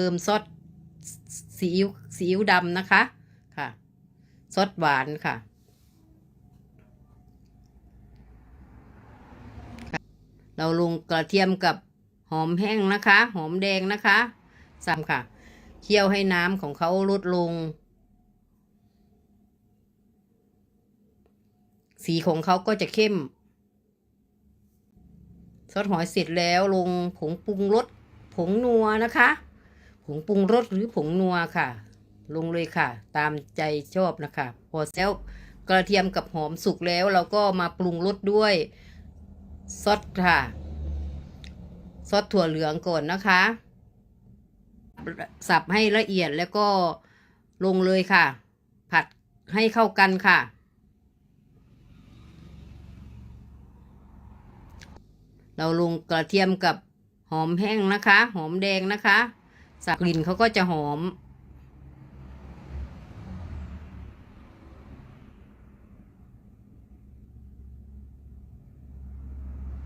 เติมซอสซีอิ๊วซีอิ๊วดำนะคะค่ะซอสหวานค่ะเราลงกระเทียมกับหอมแห้งนะคะ หอมแดงนะคะซ้ำค่ะ เคี่ยวให้น้ำของเขาลดลง สีของเขาก็จะเข้ม ซอสหอยเสร็จแล้วลงผงปรุงรสผงนัวนะคะ ผงปรุงรสหรือผงนัวค่ะ ลงเลยค่ะ ตามใจชอบนะคะ พอแล้วกระเทียมกับหอมสุกแล้วเราก็มาปรุงรสด้วยซอสค่ะซอสถั่วเหลืองก่อนนะคะ สับให้ละเอียดแล้วก็ลงเลยค่ะ ผัดให้เข้ากันค่ะ เราลงกระเทียมกับหอมแห้งนะคะ หอมแดงนะคะ สับกลิ่นเขาก็จะหอม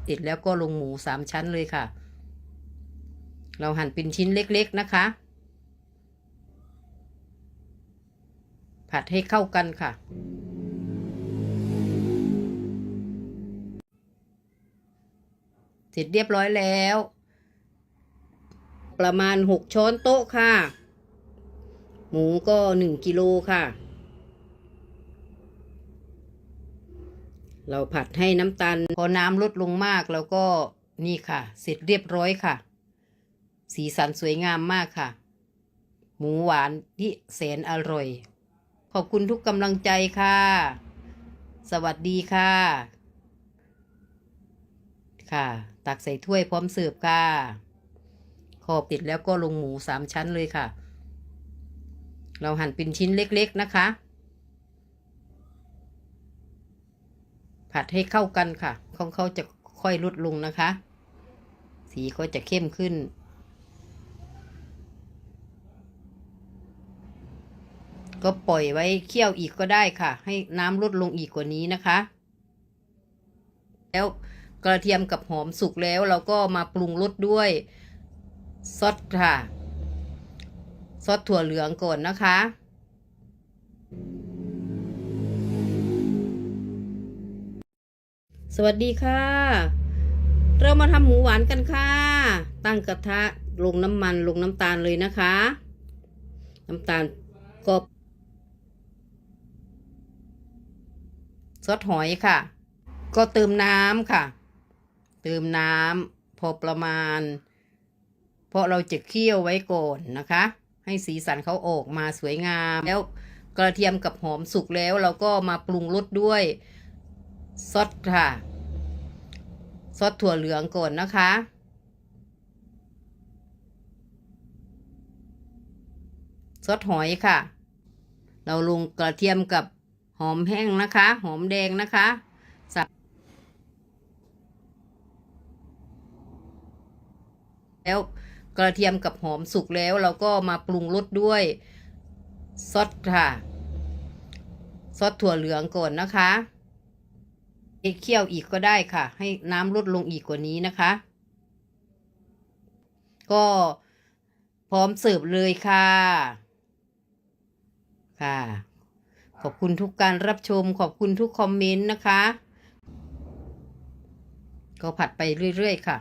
ติดแล้วก็ลงหมูสามชั้นเลยค่ะ เราหั่นเป็นชิ้นเล็กๆนะคะ ผัดให้เข้ากันค่ะเสร็จเรียบร้อยแล้ว ประมาณหกช้อนโต๊ะค่ะ หมูก็หนึ่งกิโลค่ะ เราผัดให้น้ำตาลพอน้ำลดลงมากแล้วก็นี่ค่ะ เสร็จเรียบร้อยค่ะ สีสันสวยงามมากค่ะ หมูหวานที่แสนอร่อย ขอบคุณทุกกำลังใจค่ะ สวัสดีค่ะ ค่ะ ตักใส่ถ้วยพร้อมเสิร์ฟค่ะ ขอบติดแล้วก็ลงหมูสามชั้นเลยค่ะ เราหั่นเป็นชิ้นเล็กๆนะคะ ผัดให้เข้ากันค่ะของเขาจะค่อยลดลงนะคะ สีก็จะเข้มขึ้น ก็ปล่อยไว้เคี่ยวอีกก็ได้ค่ะ ให้น้ำลดลงอีกกว่านี้นะคะ แล้วกระเทียมกับหอมสุกแล้วเราก็มาปรุงรสด้วย ซอสค่ะซอสถั่วเหลืองก่อนนะคะ สวัสดีค่ะ เรามาทำหมูหวานกันค่ะ ตั้งกระทะลงน้ำมันลงน้ำตาลเลยนะคะ น้ำตาลก็ซอสหอยค่ะ ก็เติมน้ำค่ะ เติมน้ำพอประมาณ เพราะเราจะเคี่ยวไว้ก่อนนะคะ ให้สีสันเขาออกมาสวยงาม แล้วกระเทียมกับหอมสุกแล้วเราก็มาปรุงรสด้วยซอสค่ะ ซอสถั่วเหลืองก่อนนะคะ ซอสหอยค่ะ เราลงกระเทียมกับหอมแห้งนะคะ หอมแดงนะคะสับแล้ว กระเทียมกับหอมสุกแล้วเราก็มาปรุงรสด้วยซอสค่ะ ซอสถั่วเหลืองก่อนนะคะเคี่ยวอีกก็ได้ค่ะ ให้น้ำลดลงอีกกว่านี้นะคะ ก็พร้อมเสิร์ฟเลยค่ะ ค่ะ ขอบคุณทุกการรับชม ขอบคุณทุกคอมเมนต์นะคะ ก็ผัดไปเรื่อยๆค่ะ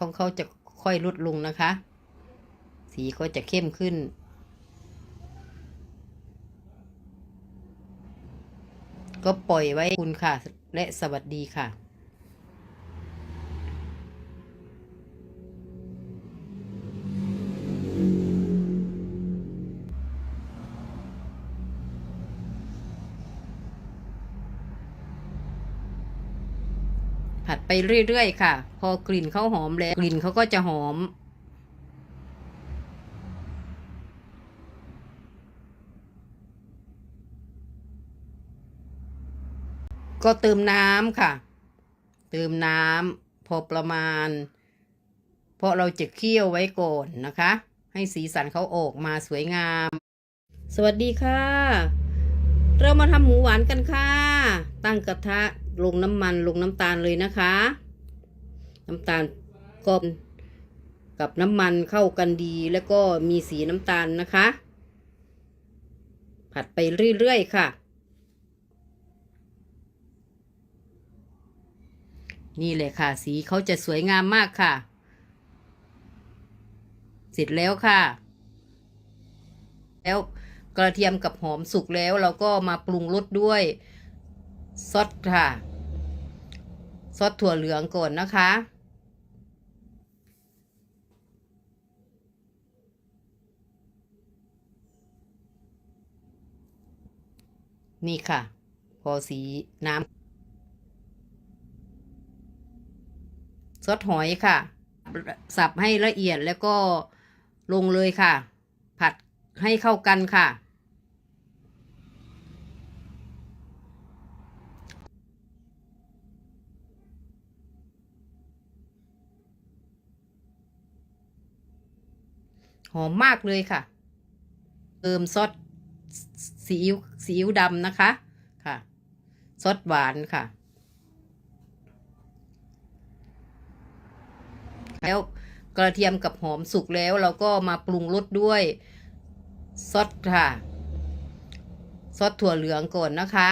ของเขาจะค่อยลดลงนะคะ สีก็จะเข้มขึ้น ก็ปล่อยไว้คุณค่ะ และสวัสดีค่ะ ไปเรื่อยๆค่ะ พอกลิ่นเขาหอมแล้วกลิ่นเขาก็จะหอม ก็เติมน้ำค่ะ เติมน้ำพอประมาณ เพราะเราจะเคี่ยวไว้ก่อนนะคะ ให้สีสันเขาออกมาสวยงาม สวัสดีค่ะ เรามาทำหมูหวานกันค่ะ ตั้งกระทะลงน้ำมันลงน้ำตาลเลยนะคะ น้ำตาลก็กับน้ำมันเข้ากันดีแล้วก็มีสีน้ำตาลนะคะ ผัดไปเรื่อยๆค่ะ นี่เลยค่ะ สีเขาจะสวยงามมากค่ะ เสร็จแล้วค่ะ แล้ว กระเทียมกับหอมสุกแล้วเราก็มาปรุงรสด้วยซอสค่ะ ซอสถั่วเหลืองก่อนนะคะ นี่ค่ะ พอสีน้ำซอสหอยค่ะ สับให้ละเอียดแล้วก็ลงเลยค่ะ ผัดให้เข้ากันค่ะ หอมมากเลยค่ะ เติมซอสซีอิ๊วซีอิ๊วดำนะคะค่ะซอสหวานค่ะ แล้วกระเทียมกับหอมสุกแล้วเราก็มาปรุงรสด้วยซอสค่ะซอสถั่วเหลืองก่อนนะคะ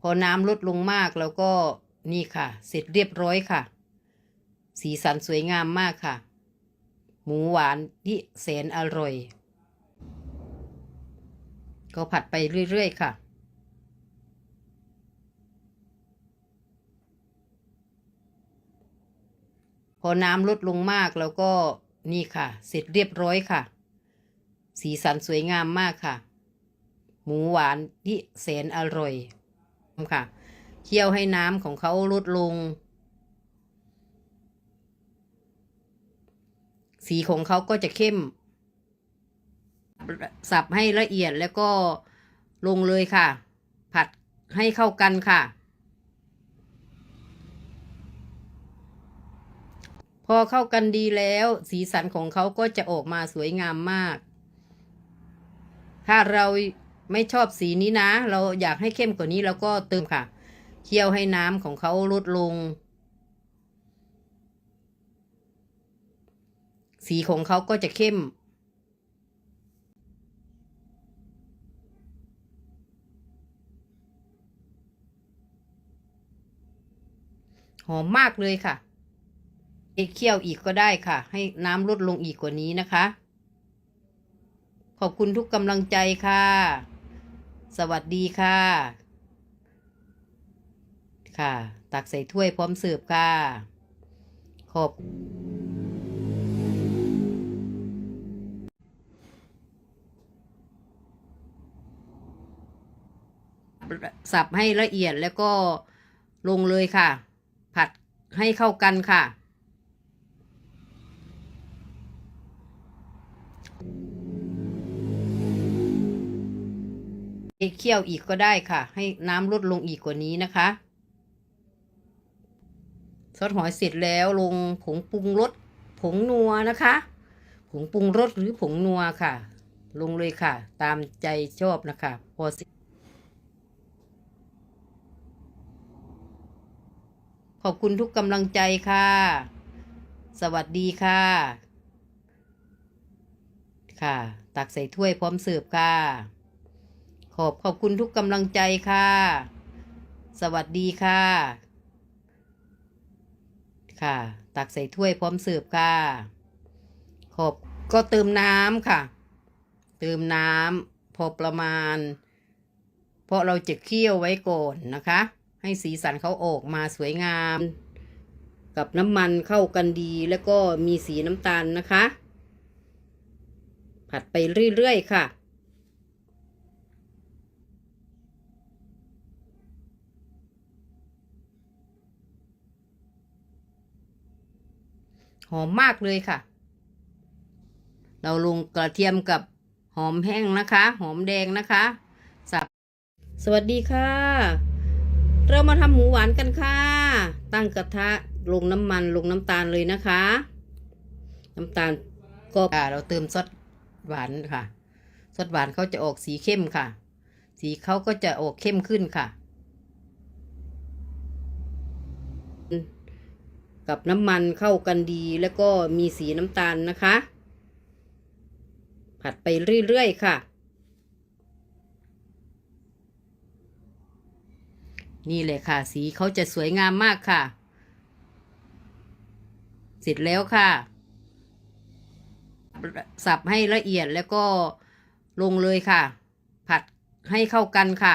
พอน้ำลดลงมากแล้วก็นี่ค่ะ เสร็จเรียบร้อยค่ะ สีสันสวยงามมากค่ะ หมูหวานที่แสนอร่อย ก็ผัดไปเรื่อย ๆ ค่ะ พอน้ำลดลงมากแล้วก็นี่ค่ะ เสร็จเรียบร้อยค่ะ สีสันสวยงามมากค่ะ หมูหวานที่แสนอร่อยค่ะเคี่ยวให้น้ำของเขาลดลง สีของเขาก็จะเข้ม สับให้ละเอียดแล้วก็ลงเลยค่ะ ผัดให้เข้ากันค่ะ พอเข้ากันดีแล้ว สีสันของเขาก็จะออกมาสวยงามมาก ถ้าเราไม่ชอบสีนี้นะ เราอยากให้เข้มกว่านี้เราก็เติมค่ะ เคี่ยวให้น้ำของเขาลดลง สีของเขาก็จะเข้ม หอมมากเลยค่ะเคี่ยวอีกก็ได้ค่ะ ให้น้ำลดลงอีกกว่านี้นะคะ ขอบคุณทุกกำลังใจค่ะ สวัสดีค่ะ ค่ะ ตักใส่ถ้วยพร้อมเสิร์ฟค่ะ ขอบ สับให้ละเอียดแล้วก็ลงเลยค่ะ ผัดให้เข้ากันค่ะ เคี่ยวอีกก็ได้ค่ะ ให้น้ำลดลงอีกกว่านี้นะคะซอสหอยเสร็จแล้วลงผงปรุงรสผงนัวนะคะ ผงปรุงรสหรือผงนัวค่ะ ลงเลยค่ะ ตามใจชอบนะคะ พอสิ ขอบคุณทุกกำลังใจค่ะ สวัสดีค่ะ ค่ะ ตักใส่ถ้วยพร้อมเสิร์ฟค่ะ ขอบขอบคุณทุกกำลังใจค่ะ สวัสดีค่ะ ค่ะ ตักใส่ถ้วยพร้อมเสิร์ฟค่ะ ขอบก็เติมน้ำค่ะ เติมน้ำพอประมาณ เพราะเราจะเคี่ยวไว้ก่อนนะคะ ให้สีสันเขาออกมาสวยงาม กับน้ำมันเข้ากันดี แล้วก็มีสีน้ำตาลนะคะ ผัดไปเรื่อยๆค่ะหอมมากเลยค่ะ เราลงกระเทียมกับหอมแห้งนะคะ หอมแดงนะคะสับสวัสดีค่ะ เรามาทำหมูหวานกันค่ะ ตั้งกระทะลงน้ำมันลงน้ำตาลเลยนะคะ น้ำตาลก็เราเติมซอสหวานค่ะซอสหวานเขาจะออกสีเข้มค่ะ สีเขาก็จะออกเข้มขึ้นค่ะ กับน้ำมันเข้ากันดีแล้วก็มีสีน้ำตาลนะคะ ผัดไปเรื่อยๆค่ะ นี่เลยค่ะ สีเขาจะสวยงามมากค่ะ เสร็จแล้วค่ะ สับให้ละเอียดแล้วก็ลงเลยค่ะ ผัดให้เข้ากันค่ะ